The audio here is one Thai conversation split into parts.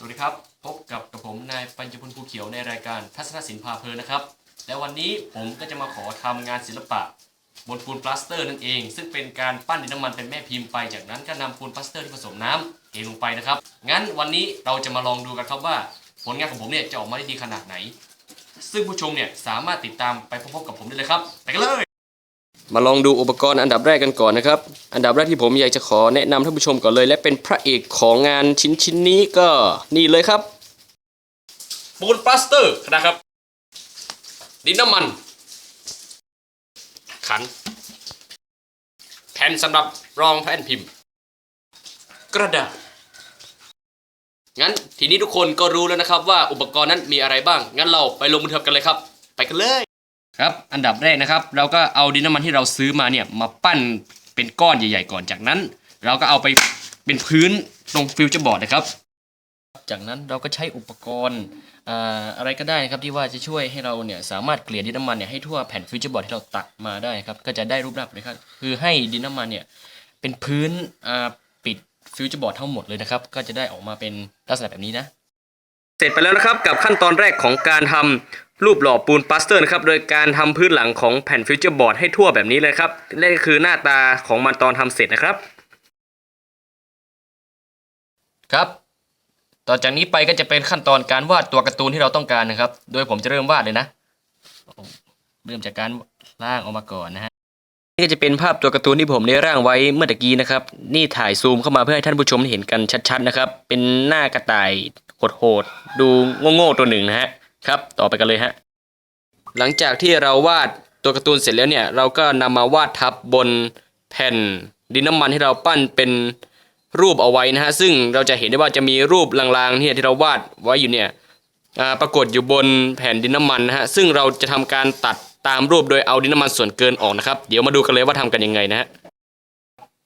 สวัสดีครับ พบกับกับผมนายปัญจพลภูเขียวในรายการทัศนศิลป์พาเพลินนะครับ และวันนี้ผมก็จะมาขอทำงานศิลปะ บนปูนปลาสเตอร์นั่นเอง ซึ่งเป็นการปั้นดินน้ำมันเป็นแม่พิมพ์ไป จากนั้นก็นำปูนปลาสเตอร์ที่ผสมน้ำเทลงไปนะครับ งั้นวันนี้เราจะมาลองดูกันครับว่า ผลงานของผมเนี่ยจะออกมาได้ดีขนาดไหน ซึ่งผู้ชมเนี่ยสามารถติดตามไปพบๆกับผมได้เลยครับ ไปกันเลย มาลองดูอุปกรณ์อันดับแรกกันก่อนนะครับ อันดับแรกที่ผมอยากจะขอแนะนำท่านผู้ชมก่อนเลย และเป็นพระเอกของงานชิ้นชิ้นนี้ก็นี่เลยครับปูนปลาสเตอร์นะครับ ดินน้ำมัน ขัน แผ่นสำหรับรองแผ่นพิมพ์ กระดาษงั้นทีนี้ทุกคนก็รู้แล้วนะครับว่าอุปกรณ์นั้นมีอะไรบ้าง งั้นเราไปลงมือทำกันเลยครับ ไปกันเลย ครับอันดับแรกนะครับ เราก็เอาดินน้ำมันที่เราซื้อมาเนี่ยมาปั้นเป็นก้อนใหญ่ ๆ ก่อนจากนั้น เราก็เอาไปเป็นพื้นตรงฟิวเจอร์บอร์ดนะครับ จากนั้นเราก็ใช้อุปกรณ์อ่าอะไรก็ได้นะครับที่ว่าจะช่วยให้เราเนี่ยสามารถเกลี่ยดินน้ำมันเนี่ยให้ทั่วแผ่นฟิวเจอร์บอร์ดที่เราตัดมาได้ครับก็จะได้รูปลักษณ์นะครับคือให้ดินน้ำมันเนี่ยเป็นพื้นปิดฟิวเจอร์บอร์ดทั้งหมดเลยนะครับ ก็จะได้ออกมาเป็นลักษณะแบบนี้นะ เสร็จไปแล้วนะครับกับขั้นตอนแรกของการทำ รูปหล่อปูนปลาสเตอร์นะครับ โดยการทำพื้นหลังของแผ่นฟิวเจอร์บอร์ดให้ทั่วแบบนี้เลยครับนี่คือหน้าตาของมันตอนทำเสร็จนะครับ ครับ ต่อจากนี้ไปก็จะเป็นขั้นตอนการวาดตัวการ์ตูนที่เราต้องการนะครับ โดยผมจะเริ่มวาดเลยนะ เริ่มจากการร่างออกมาก่อนนะฮะ นี่ก็จะเป็นภาพตัวการ์ตูนที่ผมได้ร่างไว้เมื่อตะกี้นะครับ นี่ถ่ายซูมเข้ามาเพื่อให้ท่านผู้ชมเห็นกันชัดๆนะครับ เป็นหน้ากระต่ายโหดๆ ดูโง่ๆตัวหนึ่งนะฮะ ครับต่อไปกันเลยฮะหลังจากที่เราวาดตัวการ์ตูนเสร็จแล้วเนี่ย เราก็นำมาวาดทับบนแผ่นดินน้ำมันที่เราปั้นเป็นรูปเอาไว้นะฮะซึ่งเราจะเห็นได้ว่าจะมีรูปลางๆเนี่ยที่เราวาดไว้อยู่เนี่ยปรากฏอยู่บนแผ่นดินน้ำมันนะฮะซึ่งเราจะทำการตัดตามรูปโดยเอาดินน้ำมันส่วนเกินออกนะครับ เดี๋ยวมาดูกันเลยว่าทำกันยังไงนะฮะ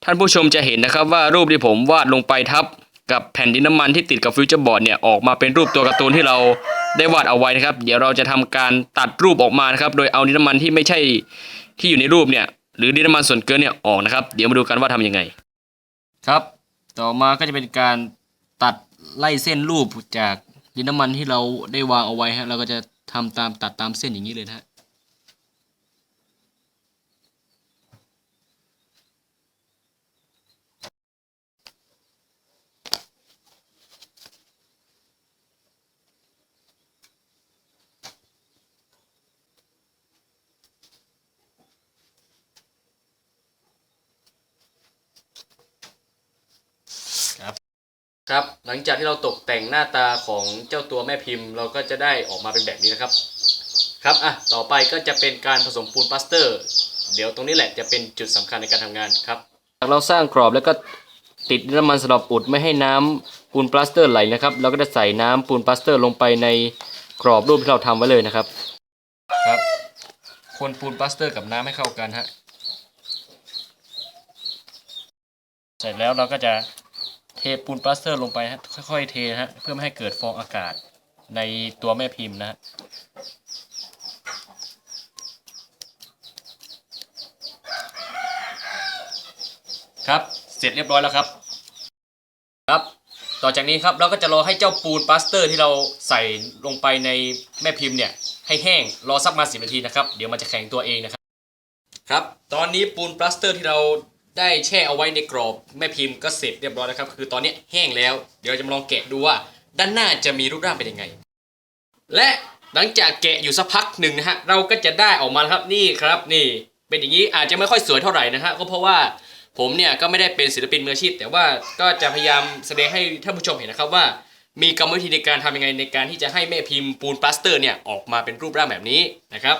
ท่านผู้ชมจะเห็นนะครับว่ารูปที่ผมวาดลงไปทับ กับแผ่นดินน้ำมันที่ติดกับฟิวเจอร์บอร์ดเนี่ยออกมาเป็นรูปตัวการ์ตูนที่เราได้วาดเอาไว้นะครับ เดี๋ยวเราจะทำการตัดรูปออกมานะครับ โดยเอาดินน้ำมันที่ไม่ใช่ที่อยู่ในรูปเนี่ยหรือดินน้ำมันส่วนเกินเนี่ยออกนะครับ เดี๋ยวมาดูกันว่าทำยังไง ครับ ต่อมาก็จะเป็นการตัดไล่เส้นรูปจากดินน้ำมันที่เราได้วางเอาไว้ฮะเราก็จะทำตามตัดตามเส้นอย่างนี้เลยนะฮะ ครับหลังจากที่เราตกแต่งหน้าตาของเจ้าตัวแม่พิมพ์ เราก็จะได้ออกมาเป็นแบบนี้นะครับครับอะต่อไปก็จะเป็นการผสมปูนปลาสเตอร์ เดี๋ยวตรงนี้แหละจะเป็นจุดสำคัญในการทำงานครับเราสร้างกรอบแล้วก็ติดน้ำมันสำหรับอุดไม่ให้น้ำปูนปลาสเตอร์ไหลนะครับเราก็จะใส่น้ำปูนปลาสเตอร์ลงไปในกรอบรูปที่เราทำไว้เลยนะครับครับคนปูนปลาสเตอร์กับน้ำให้เข้ากันฮะเสร็จแล้วเราก็จะ เทปูนปลาสเตอร์ลงไปฮะค่อยๆเทนะฮะเพื่อไม่ให้เกิดฟองอากาศในตัวแม่พิมพ์นะฮะครับ เสร็จเรียบร้อยแล้วครับ ครับ ต่อจากนี้ครับเราก็จะรอให้เจ้าปูนปลาสเตอร์ ที่เราใส่ลงไปในแม่พิมพ์เนี่ย ให้แห้งรอสักมาสิบนาทีนะครับ เดี๋ยวมันจะแข็งตัวเองนะครับ ครับ ตอนนี้ปูนปลาสเตอร์ที่เรา ได้แช่เอาไว้ในกรอบแม่พิมพ์ก็เสร็จเรียบร้อยแล้วครับ คือตอนนี้แห้งแล้ว เดี๋ยวจะมาลองแกะดูว่า ด้านหน้าจะมีรูปร่างเป็นยังไง และหลังจากแกะอยู่สักพักหนึ่งนะฮะเราก็จะได้ออกมาครับนี่ครับนี่ เป็นอย่างนี้อาจจะไม่ค่อยสวยเท่าไหร่นะฮะก็เพราะว่าผมเนี่ยก็ไม่ได้เป็นศิลปินมืออาชีพ แต่ว่าก็จะพยายามแสดงให้ท่านผู้ชมเห็นนะครับว่า มีกรรมวิธีในการทำยังไงในการที่จะให้แม่พิมพ์ปูนปลาสเตอร์เนี่ยออกมาเป็นรูปร่างแบบนี้นะครับ